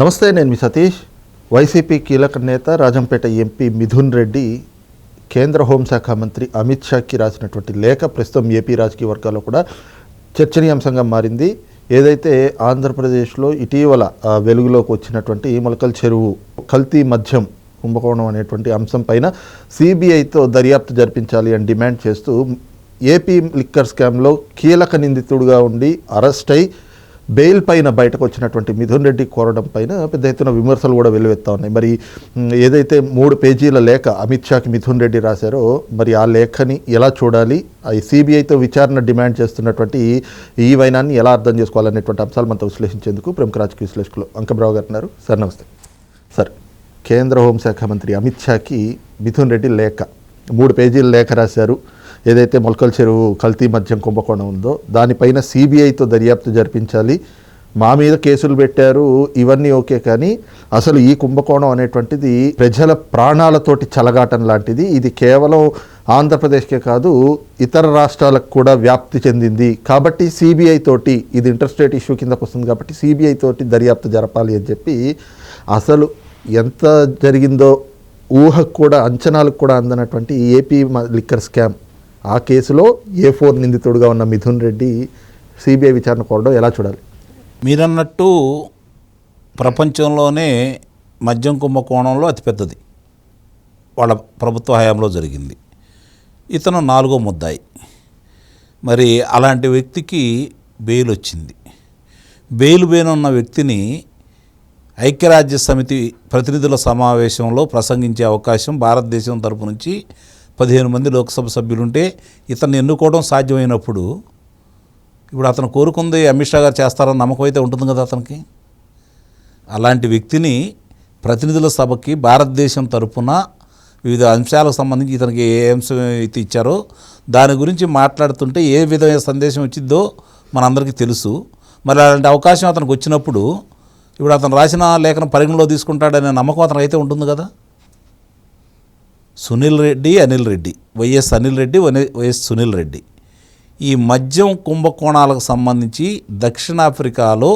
నమస్తే నేను మీ సతీష్. వైసీపీ కీలక నేత రాజంపేట ఎంపీ మిథున్ రెడ్డి కేంద్ర హోంశాఖ మంత్రి అమిత్ షాకి రాసినటువంటి లేఖ ప్రస్తుతం ఏపీ రాజకీయ వర్గాల్లో కూడా చర్చనీయాంశంగా మారింది. ఏదైతే ఆంధ్రప్రదేశ్లో ఇటీవల వెలుగులోకి వచ్చినటువంటి మొలకల్ చెరువు కల్తీ మద్యం కుంభకోణం అనేటువంటి అంశం పైన సిబిఐతో దర్యాప్తు జరిపించాలి అని డిమాండ్ చేస్తూ ఏపీ లిక్కర్ స్కామ్లో కీలక నిందితుడుగా ఉండి అరెస్ట్ అయి బెయిల్ పైన బయటకు వచ్చినటువంటి మిథున్ రెడ్డి కోరడం పైన పెద్ద ఎత్తున విమర్శలు కూడా వెల్లువెత్తా ఉన్నాయి. మరి ఏదైతే మూడు పేజీల లేఖ అమిత్ షాకి మిథున్ రెడ్డి రాశారో మరి ఆ లేఖని ఎలా చూడాలి? ఆ సిబిఐతో విచారణ డిమాండ్ చేస్తున్నటువంటి ఈ వైనాన్ని ఎలా అర్థం చేసుకోవాలనేటువంటి అంశాలు మనతో విశ్లేషించేందుకు ప్రముఖ రాజకీయ విశ్లేషకులు అంకబ్రావు గారు ఉన్నారు. సార్ నమస్తే. సార్ కేంద్ర హోంశాఖ మంత్రి అమిత్ షాకి మిథున్ రెడ్డి లేఖ మూడు పేజీల లేఖ రాశారు. ఏదైతే మొలకల చెరువు కల్తీ మద్యం కుంభకోణం ఉందో దానిపైన సిబిఐతో దర్యాప్తు జరిపించాలి. మా మీద కేసులు పెట్టారు ఇవన్నీ ఓకే కానీ అసలు ఈ కుంభకోణం అనేటువంటిది ప్రజల ప్రాణాలతోటి చలగాటం లాంటిది. ఇది కేవలం ఆంధ్రప్రదేశ్కే కాదు ఇతర రాష్ట్రాలకు కూడా వ్యాప్తి చెందింది. కాబట్టి సిబిఐ తోటి ఇది ఇంటర్స్టేట్ ఇష్యూ కిందకు వస్తుంది కాబట్టి సిబిఐ తోటి దర్యాప్తు జరపాలి అని చెప్పి అసలు ఎంత జరిగిందో ఊహకు కూడా అంచనాలకు కూడా అందనటువంటి ఏపీ లిక్కర్ స్కామ్ ఆ కేసులో ఏ ఫోర్ నిందితుడుగా ఉన్న మిథున్ రెడ్డి సిబిఐ విచారణ కోరడం ఎలా చూడాలి? మీరన్నట్టు ప్రపంచంలోనే మద్యం కుంభకోణంలో అతిపెద్దది. వాళ్ళ ప్రభుత్వ హయాంలో జరిగింది. ఇతను నాలుగో ముద్దాయి. మరి అలాంటి వ్యక్తికి బెయిల్ వచ్చింది. బెయిల్ బెయిన్ ఉన్న వ్యక్తిని ఐక్యరాజ్య సమితి ప్రతినిధుల సమావేశంలో ప్రసంగించే అవకాశం భారతదేశం తరపు నుంచి పదిహేను మంది లోక్సభ సభ్యులుంటే ఇతన్ని ఎన్నుకోవడం సాధ్యమైనప్పుడు ఇప్పుడు అతను కోరుకుంది అమిత్ షా గారు చేస్తారని నమ్మకం అయితే ఉంటుంది కదా అతనికి. అలాంటి వ్యక్తిని ప్రతినిధుల సభకి భారతదేశం తరపున వివిధ అంశాలకు సంబంధించి ఇతనికి ఏ అంశం అయితే ఇచ్చారో దాని గురించి మాట్లాడుతుంటే ఏ విధమైన సందేశం వచ్చిందో మనందరికీ తెలుసు. మరి అలాంటి అవకాశం అతనికి వచ్చినప్పుడు ఇప్పుడు అతను రాసిన లేఖను పరిగణలో తీసుకుంటాడనే నమ్మకం అతనికి అయితే ఉంటుంది కదా. Sunil Reddy Anil Reddy. YS Anil Reddy YS Sunil Reddy. ఈ మద్యం కుంభకోణాలకు సంబంధించి దక్షిణాఫ్రికాలో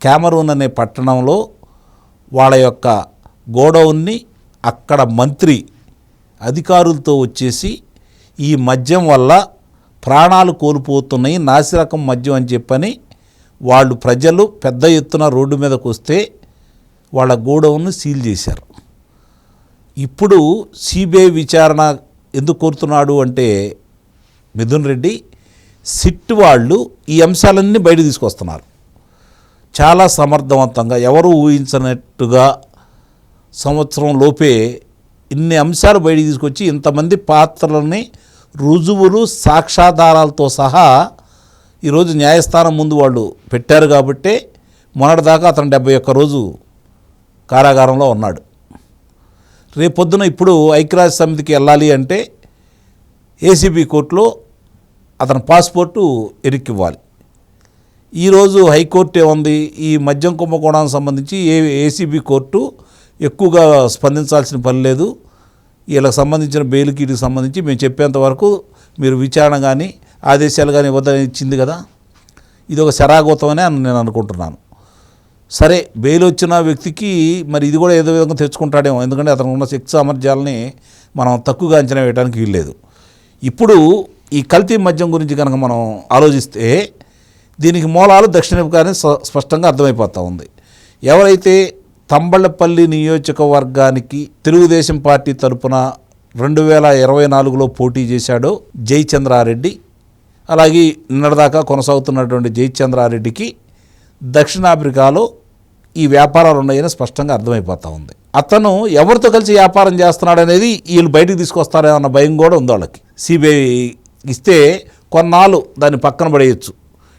క్యామరూన్ అనే పట్టణంలో వాళ్ళ యొక్క గోడౌన్ని అక్కడ మంత్రి అధికారులతో వచ్చేసి ఈ మద్యం వల్ల ప్రాణాలు కోల్పోతున్నాయి నాసిరకం మద్యం అని చెప్పని వాళ్ళు ప్రజలు పెద్ద ఎత్తున రోడ్డు మీదకు వస్తే వాళ్ళ గోడౌన్ను సీల్ చేశారు. ఇప్పుడు సిబిఐ విచారణ ఎందుకు కోరుతున్నాడు అంటే మిథున్ రెడ్డి సిట్ వాళ్ళు ఈ అంశాలన్నీ బయట తీసుకొస్తున్నారు. చాలా సమర్థవంతంగా ఎవరు ఊహించినట్టుగా సంవత్సరం లోపే ఇన్ని అంశాలు బయట తీసుకొచ్చి ఇంతమంది పాత్రలని రుజువులు సాక్ష్యాధారాలతో సహా ఈరోజు న్యాయస్థానం ముందు వాళ్ళు పెట్టారు కాబట్టే మొన్నటిదాకా అతను డెబ్బై ఒక్క రోజు కారాగారంలో ఉన్నాడు. రేపొద్దున ఇప్పుడు ఐక్యరాజ్య సమితికి వెళ్ళాలి అంటే ఏసీబీ కోర్టులో అతని పాస్పోర్టు ఎరిక్కివ్వాలి ఈరోజు హైకోర్టు ఏముంది ఈ మద్యం కుంభకోణానికి సంబంధించి ఏ ఏసీబీ కోర్టు ఎక్కువగా స్పందించాల్సిన పని లేదు. వీళ్ళకి సంబంధించిన బెయిల్కి వీటికి సంబంధించి మేము చెప్పేంత వరకు మీరు విచారణ కానీ ఆదేశాలు కానీ ఇవ్వదని ఇచ్చింది కదా. ఇది ఒక శరాగోతమనే అని నేను అనుకుంటున్నాను. సరే బెయిల్ వచ్చిన వ్యక్తికి మరి ఇది కూడా ఏదో విధంగా తెచ్చుకుంటాడేమో. ఎందుకంటే అతను ఉన్న శక్తి సామర్థ్యాలని మనం తక్కువగా అంచనా వేయడానికి వీల్లేదు. ఇప్పుడు ఈ కల్తీ మద్యం గురించి కనుక మనం ఆలోచిస్తే దీనికి మూలాలు దక్షిణాఫ్రికానే స్ప- స్పష్టంగా అర్థమైపోతూ ఉంది. ఎవరైతే తంబళ్ళపల్లి నియోజకవర్గానికి తెలుగుదేశం పార్టీ తరపున రెండు వేల ఇరవై నాలుగులో పోటీ చేశాడో జయచంద్రారెడ్డి అలాగే నిన్నటిదాకా కొనసాగుతున్నటువంటి జయచంద్రారెడ్డికి దక్షిణాఫ్రికాలో ఈ వ్యాపారాలు ఉన్నాయని స్పష్టంగా అర్థమైపోతూ ఉంది. అతను ఎవరితో కలిసి వ్యాపారం చేస్తున్నాడు అనేది వీళ్ళు బయటికి తీసుకొస్తారేమన్న భయం కూడా ఉంది వాళ్ళకి. సిబిఐ ఇస్తే కొన్నాళ్ళు దాన్ని పక్కన పడేయచ్చు.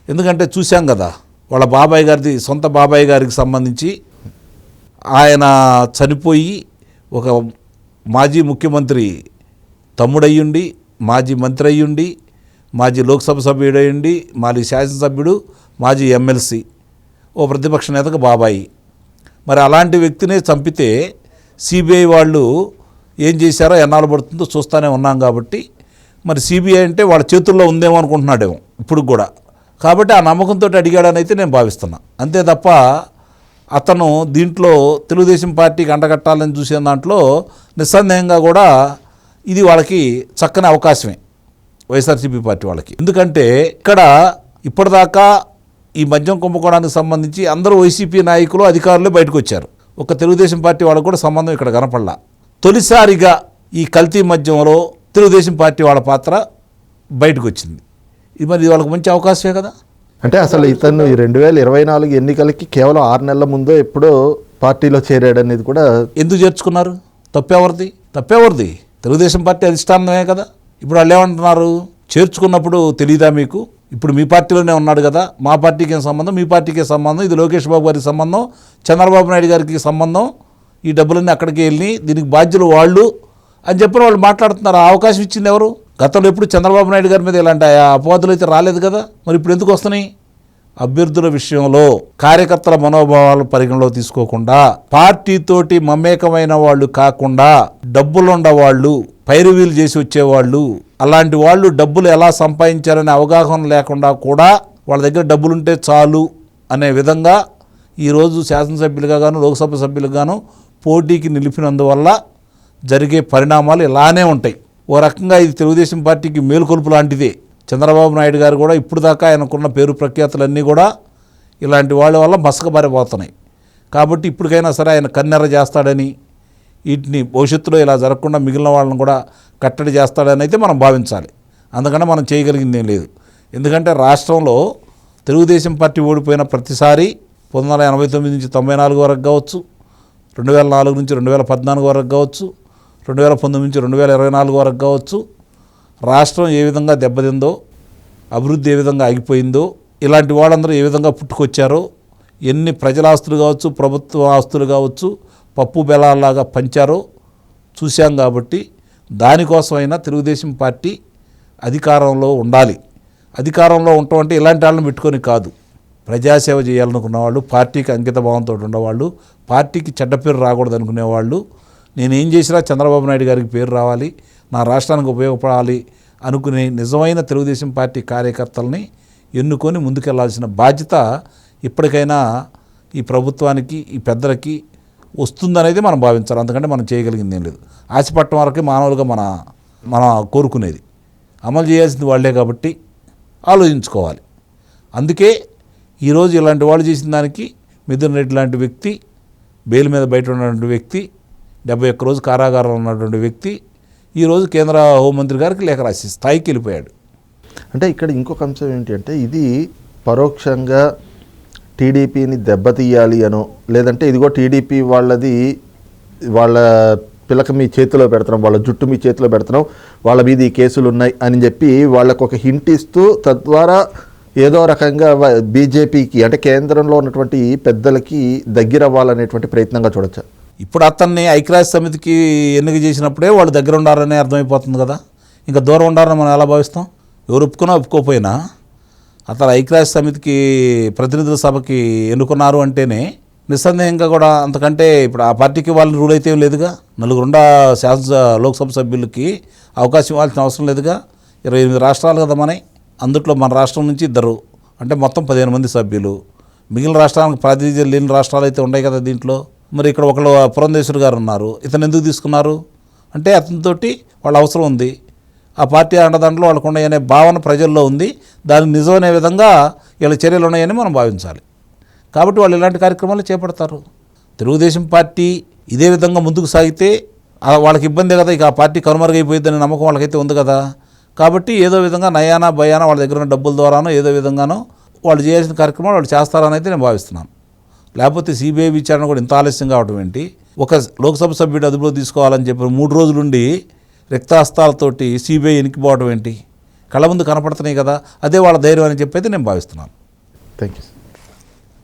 ఎందుకంటే చూశాం కదా వాళ్ళ బాబాయ్ గారిది సొంత బాబాయ్ గారికి సంబంధించి ఆయన చనిపోయి ఒక మాజీ ముఖ్యమంత్రి తమ్ముడయ్యుండి మాజీ మంత్రి అయ్యుండి మాజీ లోక్సభ సభ్యుడు అయ్యుండి మాజీ శాసనసభ్యుడు మాజీ ఎమ్మెల్సీ ఓ ప్రతిపక్ష నేతకు బాబాయి. మరి అలాంటి వ్యక్తినే చంపితే సిబిఐ వాళ్ళు ఏం చేశారో ఎన్నాళ్ళు పడుతుందో చూస్తూనే ఉన్నాం కాబట్టి మరి సిబిఐ అంటే వాళ్ళ చేతుల్లో ఉందేమో అనుకుంటున్నాడేమో ఇప్పుడు కూడా. కాబట్టి ఆ నమ్మకంతో అడిగాడని అయితే నేను భావిస్తున్నా. అంతే తప్ప అతను దీంట్లో తెలుగుదేశం పార్టీకి అండగట్టాలని చూసే దాంట్లో నిస్సందేహంగా కూడా ఇది వాళ్ళకి చక్కని అవకాశమే వైఎస్ఆర్సీపీ పార్టీ వాళ్ళకి. ఎందుకంటే ఇక్కడ ఇప్పటిదాకా ఈ మద్యం కుంభకోణానికి సంబంధించి అందరూ వైసీపీ నాయకులు అధికారులు బయటకు వచ్చారు. ఒక తెలుగుదేశం పార్టీ వాళ్ళకు కూడా సంబంధం ఇక్కడ కనపడలా. తొలిసారిగా ఈ కల్తీ మద్యంలో తెలుగుదేశం పార్టీ వాళ్ళ పాత్ర బయటకు వచ్చింది. ఇది మరి వాళ్ళకి మంచి అవకాశమే కదా? అంటే అసలు ఇతను ఈ రెండు వేల ఇరవై నాలుగు ఎన్నికలకి కేవలం ఆరు నెలల ముందో ఎప్పుడో పార్టీలో చేరాడనేది కూడా ఎందుకు చేర్చుకున్నారు? తప్పెవరిది? తప్పెవరిది? తెలుగుదేశం పార్టీ అధిష్టానమే కదా. ఇప్పుడు వాళ్ళు ఏమంటున్నారు? చేర్చుకున్నప్పుడు తెలియదా మీకు? ఇప్పుడు మీ పార్టీలోనే ఉన్నాడు కదా మా పార్టీకి ఏం సంబంధం? మీ పార్టీకి సంబంధం? ఇది లోకేష్ బాబు గారికి సంబంధం? చంద్రబాబు నాయుడు గారికి సంబంధం? ఈ డబ్బులన్నీ అక్కడికి వెళ్ళి దీనికి బాధ్యులు వాళ్ళు అని చెప్పిన వాళ్ళు మాట్లాడుతున్నారు. ఆ అవకాశం ఇచ్చింది ఎవరు? గతంలో ఎప్పుడు చంద్రబాబు నాయుడు గారి మీద ఇలాంటి అపవాదులు అయితే రాలేదు కదా? మరి ఇప్పుడు ఎందుకు వస్తున్నాయి? అభ్యర్థుల విషయంలో కార్యకర్తల మనోభావాలు పరిగణలో తీసుకోకుండా పార్టీతోటి మమేకమైన వాళ్ళు కాకుండా డబ్బులుండ వాళ్ళు పైరువీలు చేసి వచ్చేవాళ్ళు అలాంటి వాళ్ళు డబ్బులు ఎలా సంపాదించారనే అవగాహన లేకుండా కూడా వాళ్ళ దగ్గర డబ్బులుంటే చాలు అనే విధంగా ఈరోజు శాసనసభ్యులుగా గాను లోక్సభ సభ్యులుగాను పోటీకి నిలిపినందువల్ల జరిగే పరిణామాలు ఇలానే ఉంటాయి. ఓ రకంగా ఇది తెలుగుదేశం పార్టీకి మేలుకొలుపు లాంటిదే. చంద్రబాబు నాయుడు గారు కూడా ఇప్పుడు దాకా ఆయనకున్న పేరు ప్రఖ్యాతులన్నీ కూడా ఇలాంటి వాళ్ళ వల్ల మసకబారిపోతున్నాయి. కాబట్టి ఇప్పటికైనా సరే ఆయన కన్నెర చేస్తాడని వీటిని భవిష్యత్తులో ఇలా జరగకుండా మిగిలిన వాళ్ళని కూడా కట్టడి చేస్తాడని అయితే మనం భావించాలి. అందుకనే మనం చేయగలిగింది ఏం లేదు. ఎందుకంటే రాష్ట్రంలో తెలుగుదేశం పార్టీ ఓడిపోయిన ప్రతిసారి పంతొమ్మిది వందల ఎనభై తొమ్మిది నుంచి తొంభై నాలుగు వరకు కావచ్చు రెండు వేల నాలుగు నుంచి రెండు వేల పద్నాలుగు వరకు కావచ్చు రెండు వేల పంతొమ్మిది నుంచి రెండు వేల ఇరవై నాలుగు వరకు కావచ్చు రాష్ట్రం ఏ విధంగా దెబ్బతిందో అభివృద్ధి ఏ విధంగా ఆగిపోయిందో ఇలాంటి వాళ్ళందరూ ఏ విధంగా పుట్టుకొచ్చారో ఎన్ని ప్రజల ఆస్తులు కావచ్చు ప్రభుత్వ ఆస్తులు కావచ్చు పప్పు బెలాల్లాగా పంచారో చూశాం కాబట్టి దానికోసమైనా తెలుగుదేశం పార్టీ అధికారంలో ఉండాలి. అధికారంలో ఉండటం అంటే ఇలాంటి వాళ్ళని పెట్టుకొని కాదు. ప్రజాసేవ చేయాలనుకున్న వాళ్ళు పార్టీకి అంకిత భావంతో ఉండేవాళ్ళు పార్టీకి చెడ్డ పేరు రాకూడదు అనుకునేవాళ్ళు నేను ఏం చేసినా చంద్రబాబు నాయుడు గారికి పేరు రావాలి. నా రాష్ట్రానికి ఉపయోగపడాలి అనుకునే నిజమైన తెలుగుదేశం పార్టీ కార్యకర్తల్ని ఎన్నుకొని ముందుకెళ్ళాల్సిన బాధ్యత ఇప్పటికైనా ఈ ప్రభుత్వానికి ఈ పెద్దలకి వస్తుందనేది మనం భావించాలి. అందుకంటే మనం చేయగలిగింది ఏం లేదు. ఆశపట్టం వరకే మానవులుగా మన మన కోరుకునేది. అమలు చేయాల్సింది వాళ్ళే కాబట్టి ఆలోచించుకోవాలి. అందుకే ఈరోజు ఇలాంటి వాళ్ళు చేసిన దానికి మిథున్ రెడ్డి లాంటి వ్యక్తి బెయిల్ మీద బయట ఉన్నటువంటి వ్యక్తి డెబ్బై ఒక్క రోజు కారాగారంలో ఉన్నటువంటి వ్యక్తి ఈరోజు కేంద్ర హోంమంత్రి గారికి లేఖ రాసి స్థాయికి వెళ్ళిపోయాడు. అంటే ఇక్కడ ఇంకొక అంశం ఏంటి అంటే ఇది పరోక్షంగా టీడీపీని దెబ్బతీయాలి అనో లేదంటే ఇదిగో టీడీపీ వాళ్ళది వాళ్ళ పిల్లక మీ చేతిలో పెడుతున్నాం వాళ్ళ జుట్టు మీ చేతిలో పెడుతున్నాం వాళ్ళ మీద ఈ కేసులు ఉన్నాయి అని చెప్పి వాళ్ళకు ఒక హింట్ ఇస్తూ తద్వారా ఏదో రకంగా బీజేపీకి అంటే కేంద్రంలో ఉన్నటువంటి పెద్దలకి దగ్గర అవ్వాలనేటువంటి ప్రయత్నంగా చూడొచ్చా. ఇప్పుడు అతన్ని ఐక్యరాజ్య సమితికి ఎన్నిక చేసినప్పుడే వాళ్ళు దగ్గర ఉండారనే అర్థమైపోతుంది కదా. ఇంకా దూరం ఉండాలని మనం ఎలా భావిస్తాం? ఎవరు ఒప్పుకున్నా ఒప్పుకోకపోయినా అతను ఐక్యరాజ్య సమితికి ప్రతినిధుల సభకి ఎన్నుకున్నారు అంటేనే నిస్సందేహంగా కూడా అంతకంటే ఇప్పుడు ఆ పార్టీకి వాళ్ళని రూల్ అయితే లేదుగా. నలుగురుండా శాసన లోక్సభ సభ్యులకి అవకాశం ఇవ్వాల్సిన అవసరం లేదుగా. ఇరవై ఎనిమిది రాష్ట్రాలు కదా మనై అందుట్లో మన రాష్ట్రం నుంచి ఇద్దరు. అంటే మొత్తం పదిహేను మంది సభ్యులు. మిగిలిన రాష్ట్రానికి ప్రాతినిధ్యం లేని రాష్ట్రాలు అయితే ఉన్నాయి కదా దీంట్లో. మరి ఇక్కడ ఒకళ్ళు పురంధేశ్వర్ గారు ఉన్నారు. ఇతను ఎందుకు తీసుకున్నారు? అంటే అతనితోటి వాళ్ళ అవసరం ఉంది. ఆ పార్టీ అండదండలు వాళ్ళకు ఉన్నాయనే భావన ప్రజల్లో ఉంది. దాన్ని నిజమనే విధంగా వీళ్ళ చర్యలు ఉన్నాయని మనం భావించాలి. కాబట్టి వాళ్ళు ఇలాంటి కార్యక్రమాలు చేపడతారు. తెలుగుదేశం పార్టీ ఇదే విధంగా ముందుకు సాగితే వాళ్ళకి ఇబ్బంది కదా ఇక ఆ పార్టీ కనుమరుగైపోయిందనే నమ్మకం వాళ్ళకైతే ఉంది కదా. కాబట్టి ఏదో విధంగా నయానా భయానా వాళ్ళ దగ్గర ఉన్న డబ్బుల ద్వారానో ఏదో విధంగానో వాళ్ళు చేయాల్సిన కార్యక్రమాలు వాళ్ళు చేస్తారని అయితే నేను భావిస్తున్నాను. లేకపోతే సిబిఐ విచారణ కూడా ఇంత ఆలస్యం కావడం ఏంటి? ఒక లోక్సభ సభ్యుడు అదుపులో తీసుకోవాలని చెప్పి మూడు రోజులుండి రిక్తాస్తాలతోటి సిబిఐ ఎనికిపోవడం ఏంటి? కళ్ళ ముందు కనపడుతున్నాయి కదా అదే వాళ్ళ ధైర్యం అని చెప్పి నేను భావిస్తున్నాను. Thank you